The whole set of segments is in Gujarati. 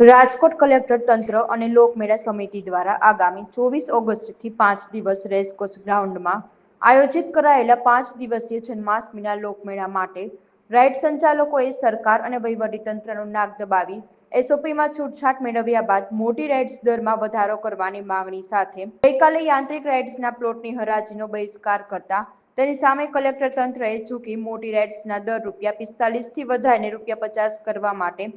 રાજકોટ કલેક્ટર તંત્ર અને લોકમેળા સમિતિ દ્વારા આગામી ચોવીસ ઓગસ્ટથી પાંચ દિવસ રેસકોર્સ ગ્રાઉન્ડમાં આયોજિત કરાયેલા પાંચ દિવસીય જન્માષ્ટમીના લોકમેળા માટે રાઇડ સંચાલકોએ સરકાર અને વહીવટીતંત્રનું નાક દબાવી, એસઓપીમાં છૂટછાટ મેળવ્યા બાદ મોટી રાઇડ્સ દરમાં વધારો કરવાની માંગણી સાથે ગઈકાલે યાંત્રિક રાઇડ્સના પ્લોટની હરાજીનો બહિષ્કાર કરતા તેની સામે કલેક્ટર તંત્રએ ચૂકી મોટી રાઇડ્સના દર રૂપિયા પિસ્તાલીસથી વધારીને રૂપિયા પચાસ કરવા માટે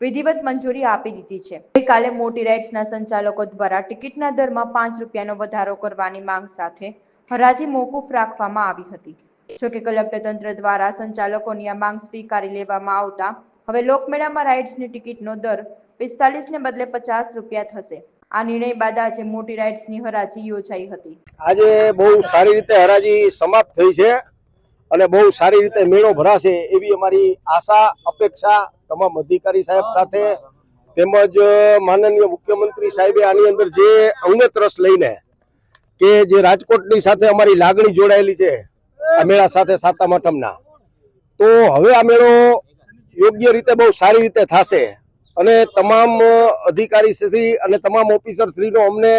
વિધિવત મંજૂરી આપી દીધી છે. ગઈકાલે મોટી રાઇડ્સના સંચાલકો દ્વારા ટિકિટના દરમાં પાંચ રૂપિયાનો વધારો કરવાની માંગ સાથે હરાજી મોકૂફ રાખવામાં આવી હતી. જોકે કલેક્ટર તંત્ર દ્વારા સંચાલકોની આ માંગ સ્વીકારી લેવામાં આવતા હવે લોકમેળામાં રાઇડ્સની ટિકિટનો દર પિસ્તાલીસને બદલે પચાસ રૂપિયા થશે. આ નિર્ણય બાદ આજે મોટી રાઇડ્સની હરાજી યોજાઈ હતી. આજે બહુ સારી રીતે હરાજી સમાપ્ત થઈ છે અને બહુ સારી રીતે મેળો ભરાશે એવી અમારી આશા, અપેક્ષા તમામ અધિકારી સાહેબ સાથે તેમજ માનનીય મુખ્યમંત્રી સાહેબે આની અંદર જે અવનત રસ લઈને કે જે રાજકોટની સાથે અમારી લાગણી જોડાયેલી છે આ મેળા સાથે સાતમ આઠમના તો હવે આ મેળો યોગ્ય રીતે બહુ સારી રીતે થશે અને તમામ અધિકારી શ્રી અને તમામ ઓફિસર શ્રીનો અમને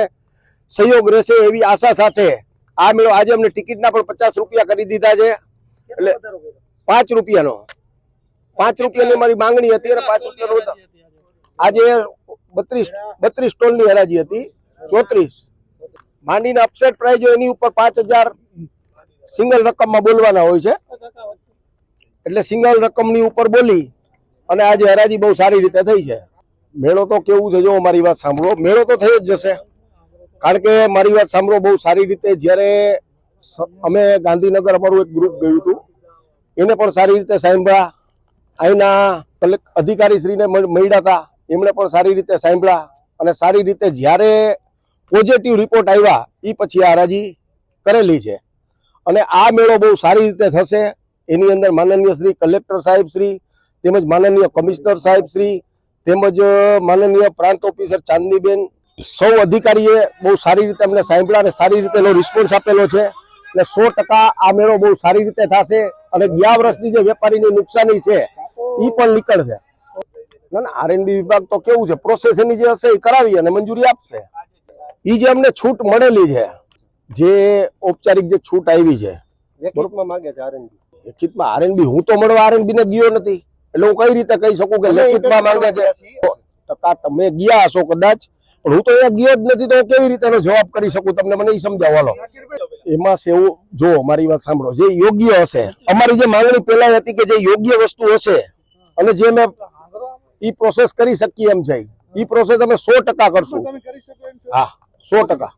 સહયોગ રહેશે એવી આશા સાથે આ મેળો આજે અમને ટિકિટના પણ પચાસ રૂપિયા કરી દીધા છે. એટલે પાંચ રૂપિયાનો. પાંચ રૂપિયાની મારી માંગણી હતી અને પાંચ રૂપિયાનો. આજે બત્રીસ બત્રીસ સ્ટોલની હરાજી હતી. ચોત્રીસ. માંડીને અપસેટ પ્રાઇઝ એની ઉપર પાંચ હજાર સિંગલ રકમમાં બોલવાના હોય છે. એટલે સિંગલ રકમની ઉપર બોલી અને આજે હરાજી બહુ સારી રીતે થઈ છે. મેળો તો કેવું છે જો મારી વાત સાંભળો. મેળો તો થઈ જ જશે. કારણ કે મારી વાત સાંભળો બહુ સારી રીતે. જ્યારે અમે ગાંધીનગર અમારું એક ગ્રુપ ગયું હતું. એને પણ સારી રીતે સાંભળ્યા. અહીંના કલેક, અધિકારીશ્રીને મળ- મળ્યા હતા. એમણે પણ સારી રીતે સાંભળ્યા અને સારી રીતે જ્યારે પોઝિટિવ રિપોર્ટ આવ્યા એ પછી આ હરાજી કરેલી છે. અને આ મેળો બહુ સારી રીતે થશે. એની અંદર માનનીય શ્રી કલેક્ટર સાહેબ શ્રી, તેમજ માનનીય કમિશનર સાહેબ શ્રી, તેમજ માનનીય પ્રાંત ઓફિસર ચાંદનીબેન. સૌ અધિકારીએ બહુ સારી રીતે અમને સાંભળ્યા અને સારી રીતે એનો રિસ્પોન્સ આપેલો છે. એટલે સો આ મેળો બહુ સારી રીતે થશે અને ગયા વર્ષની જે વેપારીની નુકસાની છે એ પણ નીકળશે. ના ના આરએનબી વિભાગ તો કેવું છે પ્રોસેસ એની જે હશે એ કરાવી અને મંજૂરી આપશે. એ જે અમને છૂટ મળેલી છે જે ઔપચારિક જે છૂટ આવી છે લેખિતમાં માંગે છે આરએનબી લેખિતમાં આરએનબી હું તો મળવા આરએનબી ને ગયો નથી. એટલે હું કઈ રીતે કહી શકું કે લેખિતમાં માંગે છે? ટકા તમે ગયા હશો કદાચ પણ હું તો અહીંયા ગયો જ નથી તો હું કેવી રીતે જવાબ કરી શકું? તમને મને એ સમજાવવાનો એમાં સેવું જો મારી વાત સાંભળો. જે યોગ્ય હશે અમારી જે માંગણી પહેલા હતી કે જે યોગ્ય વસ્તુ હશે અને જે મેં ઈ પ્રોસેસ કરી શકીએ એમ છે. ઈ પ્રોસેસ અમે સો ટકા કરશું. હા સો ટકા.